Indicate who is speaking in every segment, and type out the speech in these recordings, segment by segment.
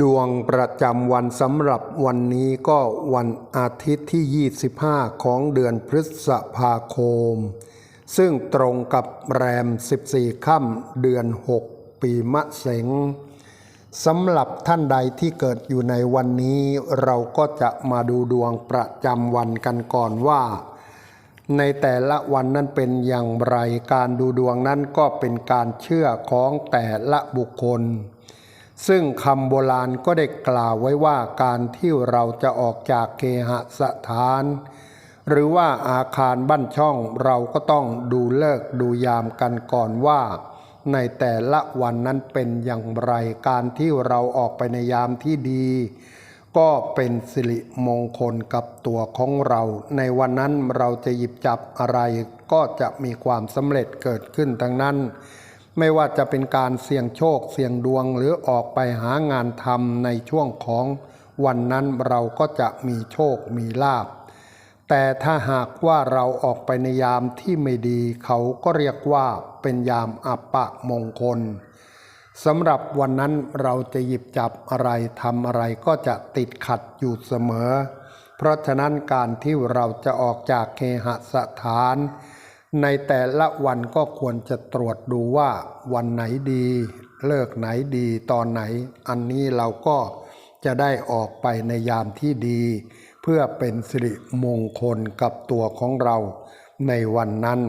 Speaker 1: ดวงประจำวันสำหรับวันนี้ก็วันอาทิตย์ที่ 25 ของเดือนพฤษภาคม ซึ่งตรงกับแรม 14 ค่ำเดือน 6 ปีมะเสงสำหรับท่านใดที่เกิดอยู่ในวันนี้ เราก็จะมาดูดวงประจำวันกันก่อนว่า ในแต่ละวันนั้นเป็นอย่างไรการดูดวงนั้นก็เป็นการเชื่อของแต่ละบุคคล ซึ่งคำโบราณก็ได้กล่าวไว้ว่าการที่เราจะออกจากเคหสถาน หรือว่าอาคารบ้านช่องเราก็ต้องดูเลิกดูยามกันก่อนว่า ในแต่ละวันนั้นเป็นอย่างไรการที่เราออกไปในยามที่ดี ก็เป็นสิริมงคลกับตัวของเรา ในวันนั้นเราจะหยิบจับอะไรก็จะมีความสำเร็จเกิดขึ้นทั้งนั้น ไม่ว่าจะเป็นการเสี่ยงโชคเสี่ยงดวงหรือออกไปหางานทำในช่วงของวันนั้นเราก็จะมีโชคมีลาภแต่ถ้าหากว่าเราออกไปในยามที่ไม่ดี เขาก็เรียกว่าเป็นยามอัปปะมงคลสำหรับวันนั้นเราจะหยิบจับอะไรทำอะไรก็จะติดขัดอยู่เสมอ เพราะฉะนั้นการที่เราจะออกจากเคหสถาน ในแต่ละวันก็ควรจะตรวจดูว่าวันไหนดี เลิกไหนดีตอนไหน อันนี้เราก็จะได้ออกไปในยามที่ดี เพื่อเป็นสิริมงคลกับตัวของเราในวันนั้น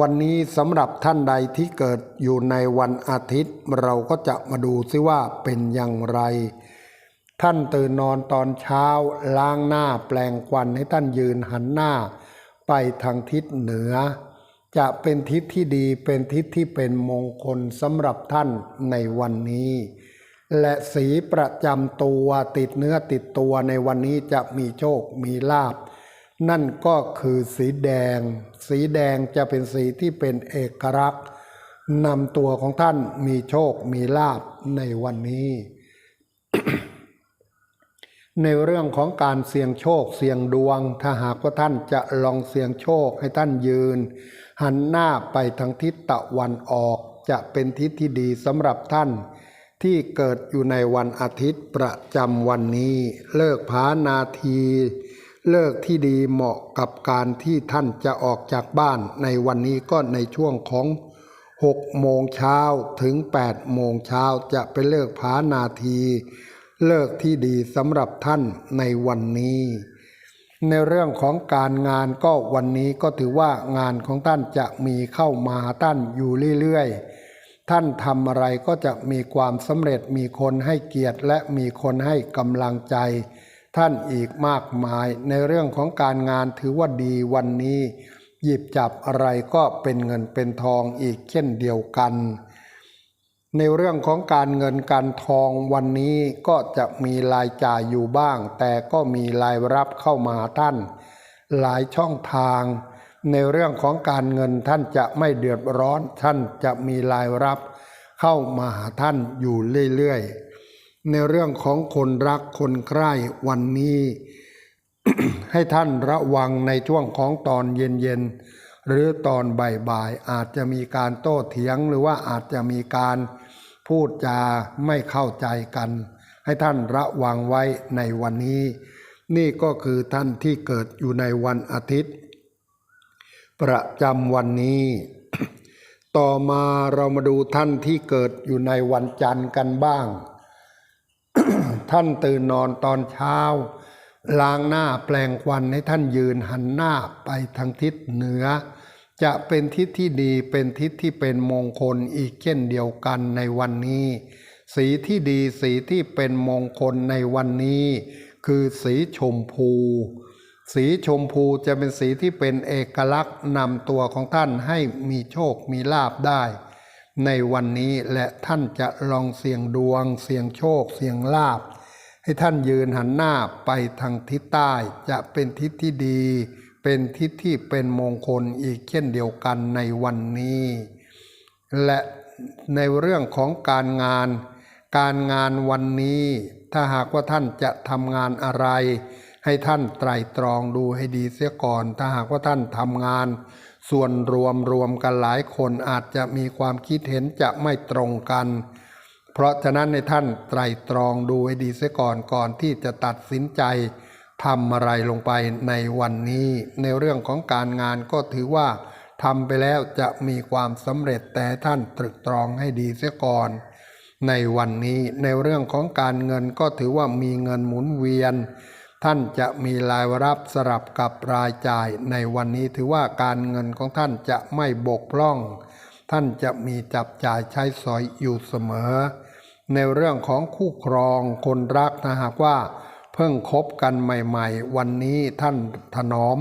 Speaker 1: วันนี้สำหรับท่านใดที่เกิดอยู่ในวันอาทิตย์ เราก็จะมาดูซิว่าเป็นอย่างไร ท่านตื่นนอนตอนเช้าล้างหน้าแปลงควันให้ท่านยืนหันหน้า ไปทางทิศเหนือ จะเป็นทิศที่ดีเป็นทิศที่เป็นมงคลสำหรับท่านในวันนี้ และสีประจำตัวติดเนื้อติดตัวในวันนี้จะมีโชคมีลาบ นั่นก็คือสีแดง สีแดงจะเป็นสีที่เป็นเอกลักษณ์นำตัวของท่านมีโชคมีลาบในวันนี้ ในเรื่องของการเสี่ยงโชคเสี่ยงดวง ถ้าหากว่าท่านจะลองเสี่ยงโชคให้ท่านยืน หันหน้าไปทางทิศตะวันออก จะเป็นทิศที่ดีสำหรับท่าน ที่เกิดอยู่ในวันอาทิตย์ประจำวันนี้ เลิกผานาที เลิกที่ดีเหมาะกับการที่ท่านจะออกจากบ้านในวันนี้ก็ในช่วงของ6โมงเช้าถึง8โมงเช้าจะเป็นเลิกผานาที เลิกที่ดีสำหรับท่านในวันนี้ ในเรื่องของการงานก็วันนี้ก็ถือว่างานของท่านจะมีเข้ามาท่านอยู่เรื่อยๆ ท่านทำอะไรก็จะมีความสำเร็จมีคนให้เกียรติและมีคนให้กำลังใจ ท่านอีกมากมาย ในเรื่องของการงานถือว่าดีวันนี้ หยิบจับอะไรก็เป็นเงินเป็นทองอีกเช่นเดียวกัน ในเรื่องของการเงินการทองวันนี้ก็จะมีรายจ่ายอยู่บ้าง แต่ก็มีรายรับเข้ามาท่าน หลายช่องทาง ในเรื่องของการเงินท่านจะไม่เดือดร้อน ท่านจะมีรายรับ เข้ามาหาท่านอยู่เรื่อยๆในเรื่องของคนรักคนใคร่วันนี้ ให้ท่านระวังในช่วงของตอนเย็นๆหรือตอนบ่ายๆอาจจะมีการโต้เถียงหรือว่าอาจจะมีการ พูดจาไม่เข้าใจกัน ให้ท่านระวังไว้ในวันนี้ นี่ก็คือท่านที่เกิดอยู่ในวันอาทิตย์ ประจำวันนี้ ต่อมาเรามาดูท่านที่เกิดอยู่ในวันจันทร์กันบ้าง ท่านตื่นนอนตอนเช้า ล้างหน้าแปลงควันให้ท่านยืนหันหน้าไปทางทิศเหนือ จะเป็นทิศที่ดีเป็นทิศที่เป็นมงคลอีกเช่นเดียวกันในวันนี้ สีที่ดีสีที่เป็นมงคลในวันนี้ คือสีชมพู สีชมพูจะเป็นสีที่เป็นเอกลักษณ์นำตัวของท่านให้มีโชคมีลาบได้ ในวันนี้และท่านจะลองเสี่ยงดวง เสี่ยงโชค เสี่ยงลาบ ให้ท่านยืนหันหน้าไปทางทิศใต้จะเป็นทิศที่ดี เป็นทิศที่เป็นมงคลอีกเช่นเดียวกันในวันนี้ และในเรื่องของการงาน การงานวันนี้ ถ้าหากว่าท่านจะทำงานอะไร ให้ท่านไตรตรองดูให้ดีเสียก่อน ถ้าหากว่าท่านทำงาน ส่วนรวมรวมกันหลายคนอาจจะมีความคิดเห็นจะไม่ตรงกัน เพราะฉะนั้นในท่านไตรตรองดูให้ดีเสียก่อนก่อนที่จะตัดสินใจ ทำอะไรลงไปในวันนี้ ในเรื่องของการงานก็ถือว่าทำไปแล้วจะมีความสำเร็จแต่ท่านตรึกตรองให้ดีเสียก่อน ในวันนี้ในเรื่องของการเงินก็ถือว่ามีเงินหมุนเวียน ท่านจะมีรายรับสลับกับรายจ่ายในวันนี้ถือว่าการเงินของท่านจะไม่บกพร่อง ท่านจะมีจับจ่ายใช้สอยอยู่เสมอ ในเรื่องของคู่ครองคนรักถ้าหากว่า เพิ่งคบกันใหม่ๆ วันนี้ท่านถนอม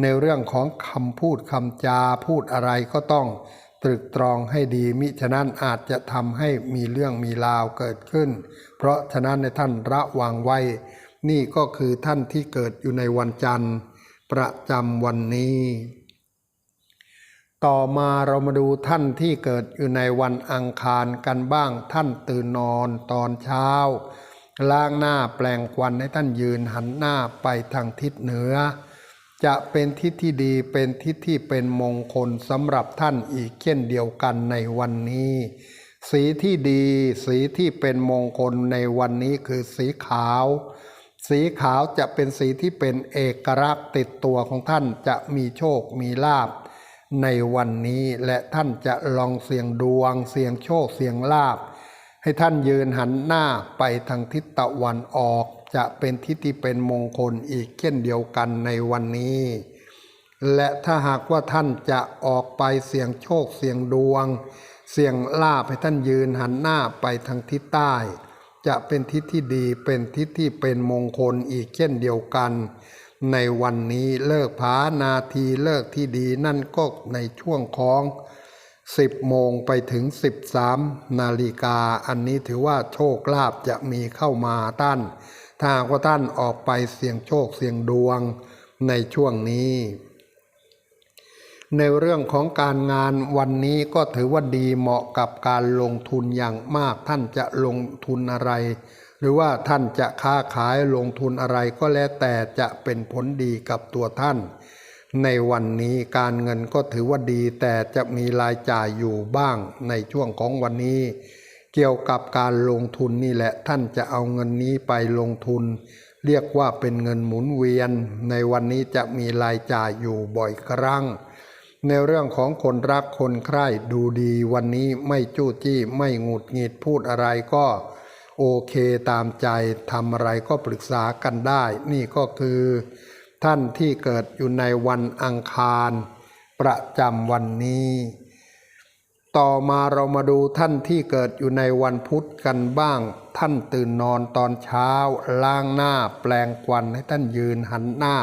Speaker 1: ในเรื่องของคำพูดคำจาพูดอะไรก็ต้องตรึกตรองให้ดีมิฉะนั้นอาจจะทำให้มีเรื่องมีราวเกิดขึ้น เพราะฉะนั้นในท่านระวังไว้ นี่ก็คือท่านที่เกิดอยู่ในวันจันทร์ ประจำวันนี้ ต่อมาเรามาดูท่านที่เกิดอยู่ในวันอังคารกันบ้างท่านตื่นนอนตอนเช้า ล้างหน้าแปลงควันให้ท่านยืนหันหน้าไปทางทิศเหนือ จะเป็นทิศที่ดีเป็นทิศที่เป็นมงคลสำหรับท่านอีกเช่นเดียวกันในวันนี้ สีที่ดีสีที่เป็นมงคลในวันนี้คือสีขาว สีขาวจะเป็นสีที่เป็นเอกลักษณ์ติดตัวของท่านจะมีโชคมีลาบในวันนี้และท่านจะลองเสี่ยงดวงเสี่ยงโชคเสี่ยงลาบ ให้ท่านยืนหันหน้าไปทางทิศตะวันออก จะเป็นทิศที่เป็นมงคลอีกเช่นเดียวกันในวันนี้ และถ้าหากว่าท่านจะออกไปเสี่ยงโชคเสี่ยงดวง เสี่ยงลาบให้ท่านยืนหันหน้าไปทางทิศใต้ จะเป็นทิศที่ดีเป็นทิศที่เป็นมงคลอีกเช่นเดียวกัน ในวันนี้เลิกผานาทีเลิกที่ดีนั่นก็ในช่วงของ 10 โมงไปถึง 13 นาฬิกา อันนี้ถือว่าโชคลาภจะมีเข้ามาท่าน ถ้าหากว่าท่านออกไปเสี่ยงโชคเสี่ยงดวงในช่วงนี้ ในเรื่องของการงานวันนี้ก็ถือว่าดีเหมาะกับการลงทุนอย่างมาก ท่านจะลงทุนอะไร หรือว่าท่านจะค้าขายลงทุนอะไรก็แล้วแต่จะเป็นผลดีกับตัวท่าน ในวันนี้การเงินก็ถือว่าดี แต่จะมีรายจ่ายอยู่บ้างในช่วงของวันนี้ เกี่ยวกับการลงทุนนี่แหละท่านจะเอาเงินนี้ไปลงทุน เรียกว่าเป็นเงินหมุนเวียน ในวันนี้จะมีรายจ่ายอยู่บ่อยครั้ง ในเรื่องของคนรักคนใคร่ดูดีวันนี้ไม่จู้จี้ไม่หงุดหงิดพูดอะไรก็โอเคตามใจทำอะไรก็ปรึกษากันได้ นี่ก็คือ ท่านที่เกิดอยู่ในวันอังคาร ประจำวันนี้ ต่อมาเรามาดูท่านที่เกิดอยู่ในวันพุธกันบ้าง ท่านตื่นนอนตอนเช้า ล้างหน้าแปลงควันให้ท่านยืนหันหน้า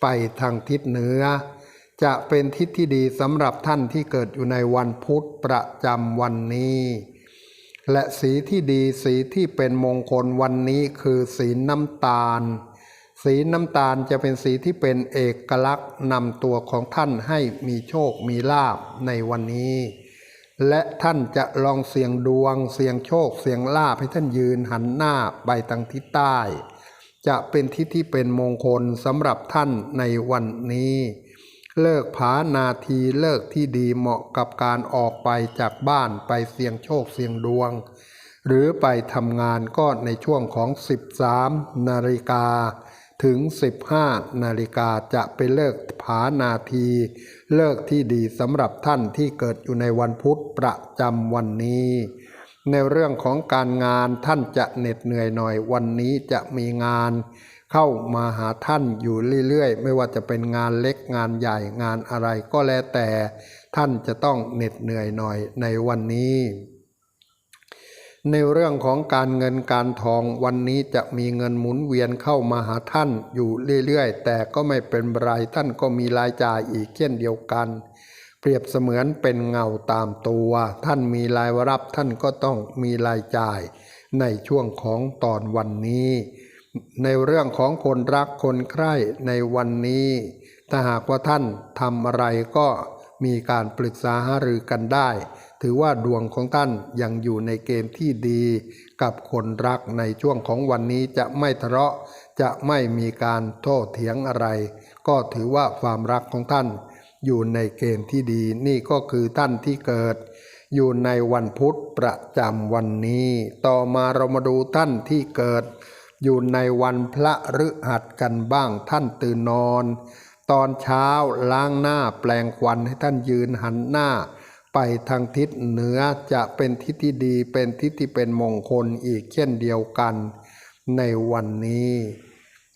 Speaker 1: ไปทางทิศเหนือ จะเป็นทิศที่ดีสำหรับท่านที่เกิดอยู่ในวันพุธประจำวันนี้และสีที่ดีสีที่เป็นมงคลวันนี้คือสีน้ำตาล สีน้ำตาลจะเป็นสีที่เป็นเอกลักษณ์นำตัวของท่านให้มีโชคมีลาบในวันนี้ และท่านจะลองเสี่ยงดวง เสี่ยงโชค เสี่ยงลาบให้ท่านยืนหันหน้าไปทางทิศใต้ จะเป็นทิศที่เป็นมงคลสำหรับท่านในวันนี้ เลิกผานาทีเลิกที่ดีเหมาะกับการออกไปจากบ้านไปเสี่ยงโชคเสี่ยงดวง หรือไปทำงานก็ในช่วงของ 13นาฬิกา ถึง 15 นาฬิกาจะเป็นเลิกผานาที เลิกที่ดีสำหรับท่านที่เกิดอยู่ในวันพุธประจำวันนี้ ในเรื่องของการงานท่านจะเหน็ดเหนื่อยหน่อยวันนี้จะมีงาน เข้ามาหาท่านอยู่เรื่อยๆ ไม่ว่าจะเป็นงานเล็กงานใหญ่งานอะไรก็แล้วแต่ ท่านจะต้องเหน็ดเหนื่อยหน่อยในวันนี้ ในเรื่องของการเงินการทองวันนี้จะมีเงินหมุนเวียนเข้ามาหาท่านอยู่เรื่อยๆ แต่ก็ไม่เป็นไรท่านก็มีรายจ่ายอีกเช่นเดียวกัน เปรียบเสมือนเป็นเงาตามตัว ท่านมีรายรับท่านก็ต้องมีรายจ่ายในช่วงของตอนวันนี้ ในเรื่องของคนรักคนใคร่ในวันนี้ ถ้าหากว่าท่านทำอะไรก็มีการปรึกษาหารือกันได้ ถือว่าดวงของท่านยังอยู่ในเกณฑ์ที่ดี กับคนรักในช่วงของวันนี้จะไม่ทะเลาะจะไม่มีการโต้เถียงอะไร ก็ถือว่าความรักของท่าน อยู่ในเกณฑ์ที่ดีนี่ก็คือท่านที่เกิด อยู่ในวันพุธประจำวันนี้ ต่อมาเรามาดูท่านที่เกิด อยู่ในวันพระฤหัสกันบ้างท่านตื่นนอน ตอนเช้าล้างหน้าแปลงควันให้ท่านยืนหันหน้า ไปทางทิศเหนือจะเป็นทิศที่ดีเป็นทิศที่เป็นมงคลอีกเช่นเดียวกันในวันนี้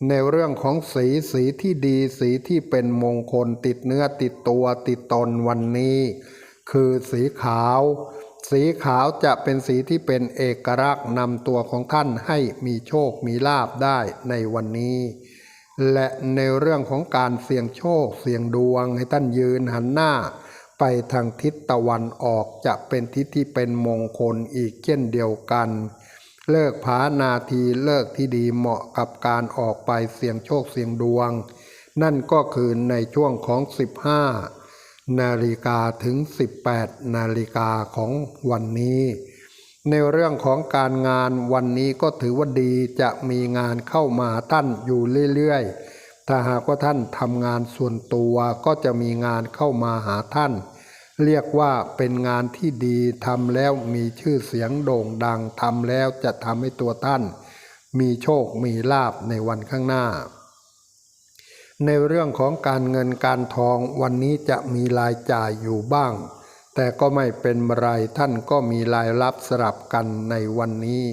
Speaker 1: ในเรื่องของสีสีที่ดีสีที่เป็นมงคลติดเนื้อติดตัวติดตนวันนี้ คือสีขาว สีขาวจะเป็นสีที่เป็นเอกลักษณ์นำตัวของท่านให้มีโชคมีลาบได้ในวันนี้ และในเรื่องของการเสี่ยงโชคเสี่ยงดวงให้ท่านยืนหันหน้า ไปทางทิศตะวันออกจะเป็นทิศที่เป็นมงคลอีกเช่นเดียวกัน เลิกผานาทีเลิกที่ดีเหมาะกับการออกไปเสี่ยงโชคเสี่ยงดวง นั่นก็คือในช่วงของ 15 นาฬิกาถึง 18 นาฬิกาของวันนี้ ในเรื่องของการงานวันนี้ก็ถือว่าดีจะมีงานเข้ามาท่านอยู่เรื่อยๆ ถ้าหากว่าท่านทำงานส่วนตัวก็จะมีงานเข้ามาหาท่าน เรียกว่าเป็นงานที่ดีทำแล้วมีชื่อเสียงโด่งดังทำแล้วจะทำให้ตัวท่าน มีโชคมีลาบในวันข้างหน้า ในเรื่องของการเงินการทองวันนี้จะมีรายจ่ายอยู่บ้าง แต่ก็ไม่เป็นไรท่านก็มีรายรับสลับกันในวันนี้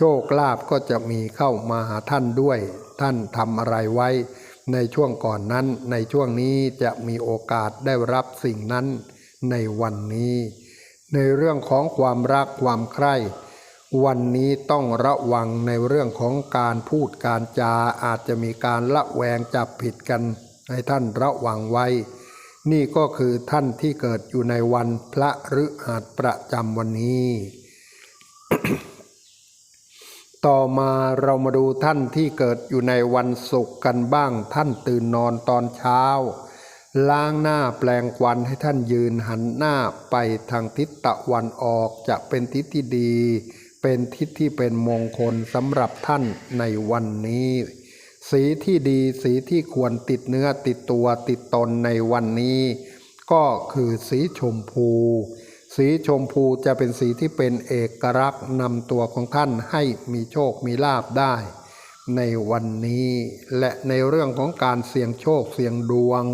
Speaker 1: โชคลาภก็จะมีเข้ามาหาท่านด้วย ท่านทำอะไรไว้ ในช่วงก่อนนั้น ในช่วงนี้จะมีโอกาสได้รับสิ่งนั้นในวันนี้ ในเรื่องของความรักความใคร่วันนี้ต้องระวังในเรื่องของการพูดการจาอาจจะมีการละแวงจับผิดกัน ให้ท่านระวังไว้ นี่ก็คือท่านที่เกิดอยู่ในวันพระฤหัสประจำวันนี้ ต่อมาเรามาดูท่านที่เกิดอยู่ในวันศุกร์กันบ้าง ท่านตื่นนอนตอนเช้า ล้างหน้าแปลงควันให้ท่านยืนหันหน้าไปทางทิศตะวันออกจะเป็นทิศที่ดี เป็นทิศที่เป็นมงคลสำหรับท่านในวันนี้ สีที่ดีสีที่ควรติดเนื้อติดตัวติดตนในวันนี้ ก็คือสีชมพู สีชมพูจะเป็นสีที่เป็นเอกลักษณ์นำตัวของท่านให้มีโชคมีลาบได้ ในวันนี้และในเรื่องของการเสี่ยงโชคเสี่ยงดวง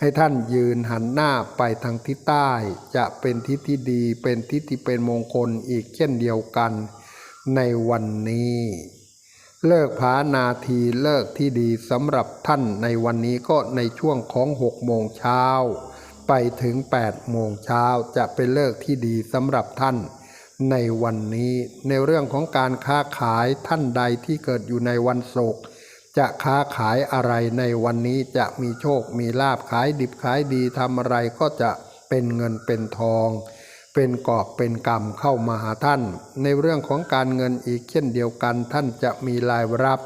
Speaker 1: ให้ท่านยืนหันหน้าไปทางทิศใต้ จะเป็นทิศที่ดีเป็นทิศที่เป็นมงคลอีกเช่นเดียวกัน ในวันนี้เลิกผานาทีเลิกที่ดีสำหรับท่านในวันนี้ก็ในช่วงของหกโมงเช้า ไปถึง8โมงเช้าจะเป็นเลิกที่ดีสำหรับท่าน ในวันนี้ในเรื่องของการค้าขายท่านใดที่เกิดอยู่ในวันศุกร์จะค้าขายอะไรในวันนี้จะมีโชคมีลาบขายดิบขายดีทำอะไรก็จะเป็นเงินเป็นทอง เป็นกอบเป็นกรรมเข้ามาหาท่าน ในเรื่องของการเงินอีกเช่นเดียวกันท่านจะมีรายรับ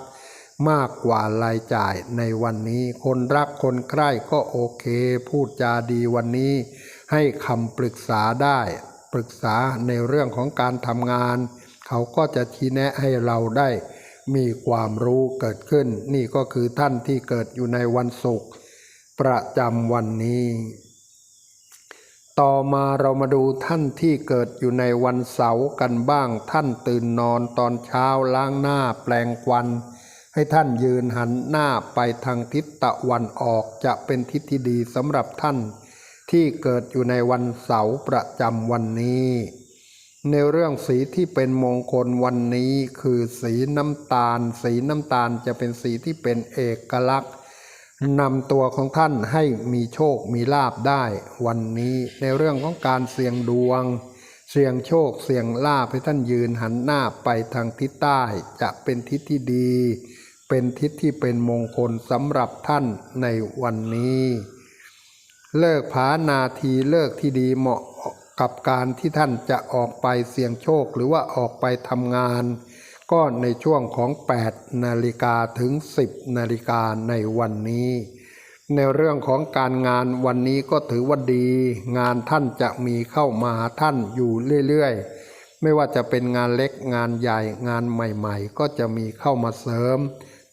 Speaker 1: มากกว่ารายจ่ายในวันนี้ คนรักคนใคร่ก็โอเค พูดจาดีวันนี้ ให้คำปรึกษาได้ ปรึกษาในเรื่องของการทำงาน เขาก็จะชี้แนะให้เราได้มีความรู้เกิดขึ้น นี่ก็คือท่านที่เกิดอยู่ในวันศุกร์ประจำวันนี้ ต่อมาเรามาดูท่านที่เกิดอยู่ในวันเสาร์กันบ้าง ท่านตื่นนอนตอนเช้าล้างหน้าแปลงควัน ให้ท่านยืนหันหน้าไปทางทิศตะวันออกจะเป็นทิศที่ดีสำหรับท่าน ที่เกิดอยู่ในวันเสาร์ประจำวันนี้ ในเรื่องสีที่เป็นมงคลวันนี้คือสีน้ำตาล สีน้ำตาลจะเป็นสีที่เป็นเอกลักษณ์นำตัวของท่านให้มีโชคมีลาบได้ วันนี้ในเรื่องของการเสี่ยงดวง เสี่ยงโชคเสี่ยงลาบให้ท่านยืนหันหน้าไปทางทิศใต้จะเป็นทิศที่ดี เป็นทิศที่เป็นมงคลสำหรับท่านในวันนี้ เลิกผานาทีเลิกที่ดีเหมาะกับการที่ท่านจะออกไปเสี่ยงโชคหรือว่าออกไปทำงาน ก็ในช่วงของ 8 นาฬิกาถึง 10 นาฬิกาในวันนี้ ในเรื่องของการงานวันนี้ก็ถือว่าดี งานท่านจะมีเข้ามาหาท่านอยู่เรื่อยๆ ไม่ว่าจะเป็นงานเล็กงานใหญ่งานใหม่ ๆ ก็จะมีเข้ามาเสริม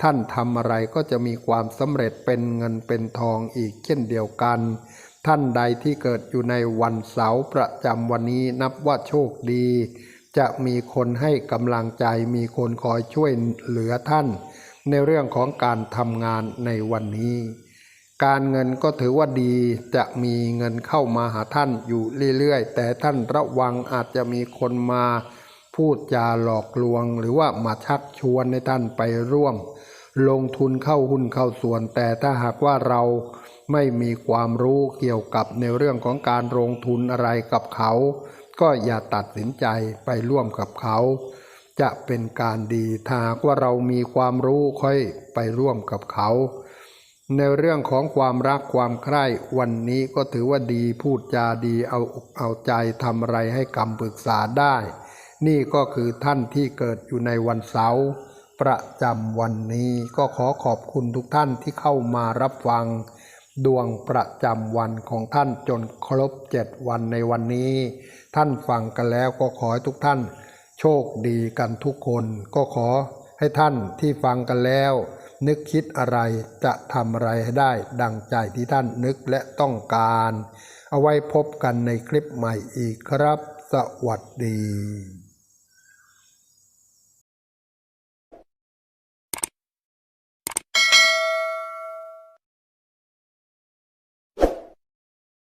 Speaker 1: ท่านทำอะไรก็จะมีความสำเร็จเป็นเงินเป็นทองอีกเช่นเดียวกัน ท่านใดที่เกิดอยู่ในวันเสาร์ประจำวันนี้นับว่าโชคดี จะมีคนให้กำลังใจมีคนคอยช่วยเหลือท่าน ในเรื่องของการทำงานในวันนี้ การเงินก็ถือว่าดีจะมีเงินเข้ามาหาท่านอยู่เรื่อยๆ แต่ท่านระวังอาจจะมีคนมา พูดจาหลอกลวง หรือว่ามาชักชวนให้ท่านไปร่วม ลงทุนเข้าหุ้นเข้าส่วน แต่ถ้าหากว่าเราไม่มีความรู้เกี่ยวกับในเรื่องของการลงทุนอะไรกับเขา ก็อย่าตัดสินใจไปร่วมกับเขา จะเป็นการดีถ้าหากว่าเรามีความรู้ค่อยไปร่วมกับเขา ในเรื่องของความรักความใคร่วันนี้ก็ถือว่าดีพูดจาดีเอาเอาใจทำอะไรให้คำปรึกษาได้ นี่ก็คือท่านที่เกิดอยู่ในวันเสาร์ ประจำวันนี้ก็ขอขอบคุณทุกท่านที่เข้ามารับฟัง ดวงประจำวันของท่านจนครบเจ็ดวันในวันนี้ ท่านฟังกันแล้วก็ขอให้ทุกท่าน โชคดีกันทุกคนก็ขอให้ท่านที่ฟังกันแล้ว นึกคิดอะไรจะทำอะไรให้ได้ ดังใจที่ท่านนึกและต้องการ เอาไว้พบกันในคลิปใหม่อีกครับ สวัสดี